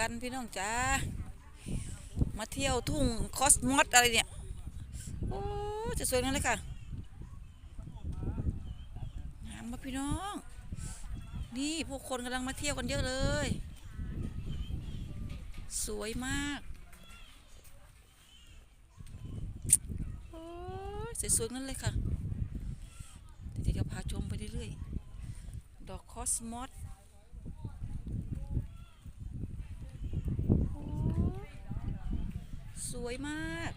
กันพี่น้องจ้ามาเที่ยวทุ่งคอสมอสอะไรเนี่ยโอ้จะสวยนั่นเลยค่ะงามมาพี่น้อง นี่ผู้คนกำลังมาเที่ยวกันเยอะเลย สวยมากโอ้ยสวยๆนั่นเลยค่ะเดี๋ยวจะพาชมไปเรื่อยๆดอกคอสมอส โอ้ย สวยมาก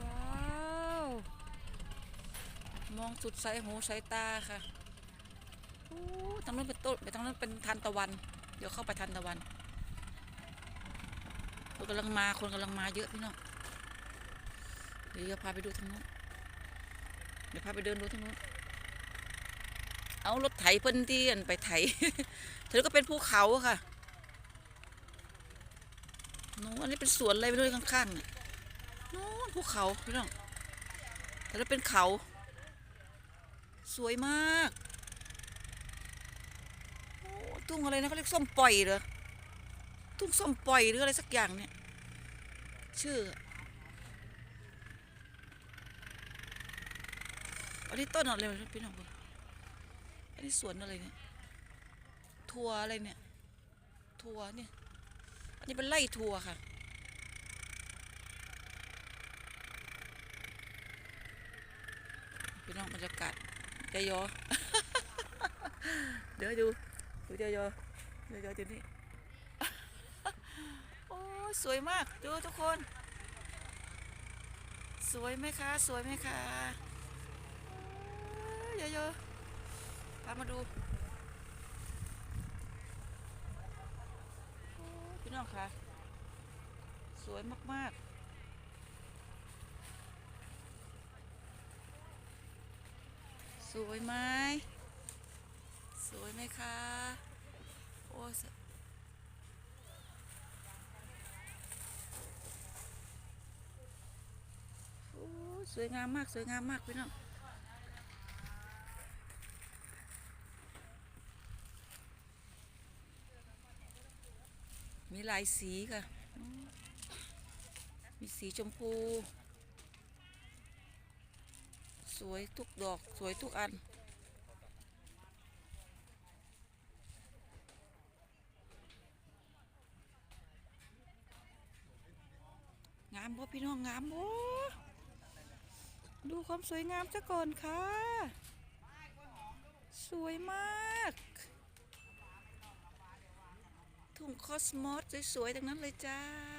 ว้าว มองสุดสายหูสายตาค่ะโอ้ทางนั้นเป็นต้นไปทางนั้นเป็นทันตะวัน เดี๋ยวเข้าไปทันตะวันคนกำลังมาคนกำลังมาเยอะพี่น้องเดี๋ยวพาไปดูทางนู้นเดี๋ยวพาไปเดินดูทางนู้น เอารถไถเพิ่นที่อันไปไถเธอก็เป็นภูเขาค่ะโน้นอันนี้เป็นสวนอะไรไม่รู้ข้างๆน่ะโน้นภูเขาพี่น้องแต่แล้วเป็นเขา สวยมากโอ้ทุ่งอะไรนะเขาเรียกส้มปล่อยเหรอทุ่งส้มปล่อยหรืออะไรสักอย่างเนี่ย ชื่อ อันนี้ต้นอะไรพี่น้องเบิ่ง อันนี้สวนอะไรเนี่ยทัวอะไรเนี่ย ทัวเนี่ย อันนี้เป็นไร่ทัวค่ะ พี่น้องบรรยากาศใจยอ เดี๋ยวดูดูใจยอใจยอจุดนี้ โอ้ยสวยมาก ดูทุกคน สวยไหมคะ สวยไหมคะเยอะๆ พามาดูพี่น้องคะสวยมาก ๆสวยไหมสวยไหมคะ โอ้สวยงามมาก สวยงามมากพี่น้อง มีหลายสีค่ะ มีสีชมพู สวยทุกดอกสวยทุกอัน งามบ่พี่น้องงามบ่ดูความสวยงามซะก่อนค่ะ สวยมาก ทุ่ง คอสมอสสวยๆทั้งนั้นเลยจ้า